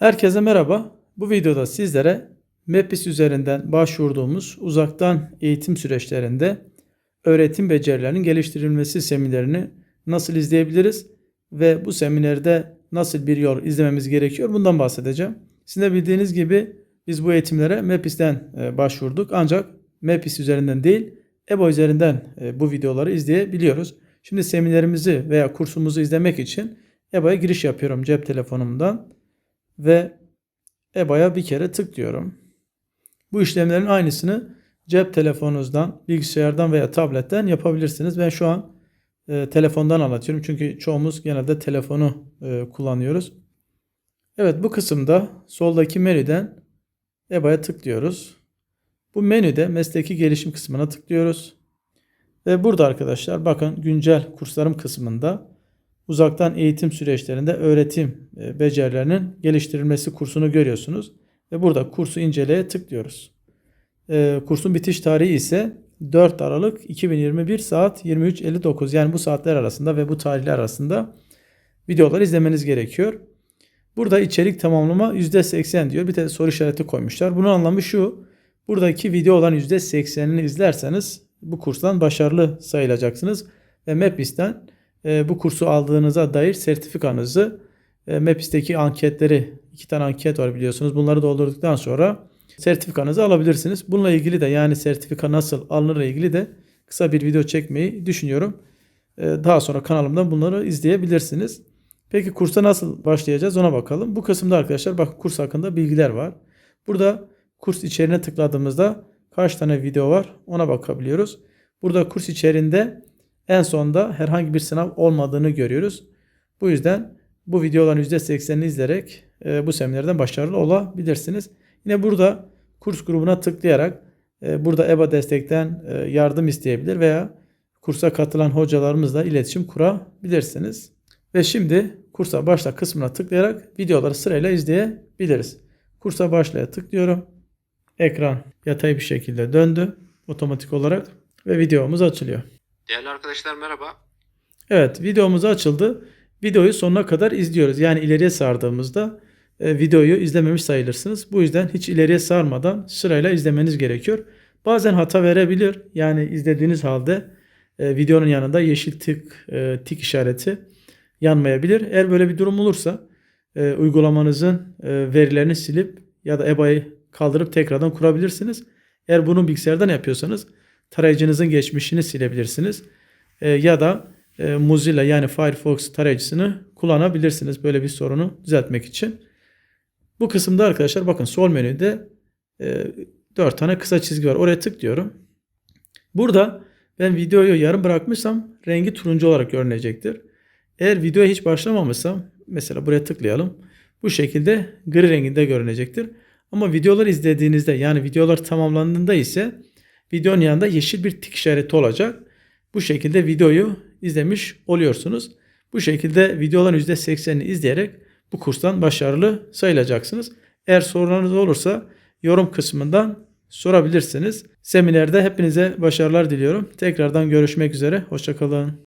Herkese merhaba. Bu videoda sizlere MEPIS üzerinden başvurduğumuz uzaktan eğitim süreçlerinde öğretim becerilerinin geliştirilmesi seminerini nasıl izleyebiliriz ve bu seminerde nasıl bir yol izlememiz gerekiyor bundan bahsedeceğim. Sizin de bildiğiniz gibi biz bu eğitimlere MEPIS'ten e, başvurduk ancak MEPIS üzerinden değil EBO üzerinden e, bu videoları izleyebiliyoruz. Şimdi seminerimizi veya kursumuzu izlemek için EBO'ya giriş yapıyorum cep telefonumdan ve EBA'ya bir kere tıklıyorum. Bu işlemlerin aynısını cep telefonunuzdan, bilgisayardan veya tabletten yapabilirsiniz. Ben şu an e, telefondan anlatıyorum çünkü çoğumuz genelde telefonu e, kullanıyoruz. Evet bu kısımda soldaki menüden EBA'ya tıklıyoruz. Bu menüde mesleki gelişim kısmına tıklıyoruz. Ve burada arkadaşlar bakın güncel kurslarım kısmında uzaktan eğitim süreçlerinde öğretim e, becerilerinin geliştirilmesi kursunu görüyorsunuz. Ve burada kursu inceleye tıklıyoruz. E, kursun bitiş tarihi ise 4 Aralık 2021 saat 23.59 yani bu saatler arasında ve bu tarihler arasında videoları izlemeniz gerekiyor. Burada içerik tamamlama %80 diyor. Bir de soru işareti koymuşlar. Bunun anlamı şu. Buradaki video olan %80'ini izlerseniz bu kurstan başarılı sayılacaksınız. Ve MEPIS'ten e, bu kursu aldığınıza dair sertifikanızı e, anketleri iki tane anket var biliyorsunuz. Bunları doldurduktan sonra sertifikanızı alabilirsiniz. Bununla ilgili de yani sertifika nasıl alınır ilgili de kısa bir video çekmeyi düşünüyorum. E, daha sonra kanalımdan bunları izleyebilirsiniz. Peki kursa nasıl başlayacağız ona bakalım. Bu kısımda arkadaşlar bakın kurs hakkında bilgiler var. Burada kurs içeriğine tıkladığımızda kaç tane video var ona bakabiliyoruz. Burada kurs içerisinde en sonda herhangi bir sınav olmadığını görüyoruz. Bu yüzden bu videoların %80'ini izleyerek e, bu seminerden başarılı olabilirsiniz. Yine burada kurs grubuna tıklayarak e, burada EBA destekten e, yardım isteyebilir veya kursa katılan hocalarımızla iletişim kurabilirsiniz. Ve şimdi kursa başla kısmına tıklayarak videoları sırayla izleyebiliriz. Kursa başlaya tıklıyorum. Ekran yatay bir şekilde döndü otomatik olarak ve videomuz açılıyor. Değerli arkadaşlar merhaba. Evet videomuz açıldı. Videoyu sonuna kadar izliyoruz. Yani ileriye sardığımızda e, videoyu izlememiş sayılırsınız. Bu yüzden hiç ileriye sarmadan sırayla izlemeniz gerekiyor. Bazen hata verebilir. Yani izlediğiniz halde e, videonun yanında yeşil tık e, tik işareti yanmayabilir. Eğer böyle bir durum olursa e, uygulamanızın e, verilerini silip ya da EBA'yı kaldırıp tekrardan kurabilirsiniz. Eğer bunu bilgisayardan yapıyorsanız tarayıcınızın geçmişini silebilirsiniz. E, ya da e, Mozilla yani Firefox tarayıcısını kullanabilirsiniz böyle bir sorunu düzeltmek için. Bu kısımda arkadaşlar bakın sol menüde e, 4 tane kısa çizgi var. Oraya tıklıyorum. Burada ben videoyu yarım bırakmışsam rengi turuncu olarak görünecektir. Eğer videoya hiç başlamamışsam mesela buraya tıklayalım. Bu şekilde gri renginde görünecektir. Ama videolar izlediğinizde yani videolar tamamlandığında ise videonun yanında yeşil bir tik işareti olacak. Bu şekilde videoyu izlemiş oluyorsunuz. Bu şekilde videoların %80'ini izleyerek bu kurstan başarılı sayılacaksınız. Eğer sorularınız olursa yorum kısmından sorabilirsiniz. Seminerde hepinize başarılar diliyorum. Tekrardan görüşmek üzere. Hoşçakalın.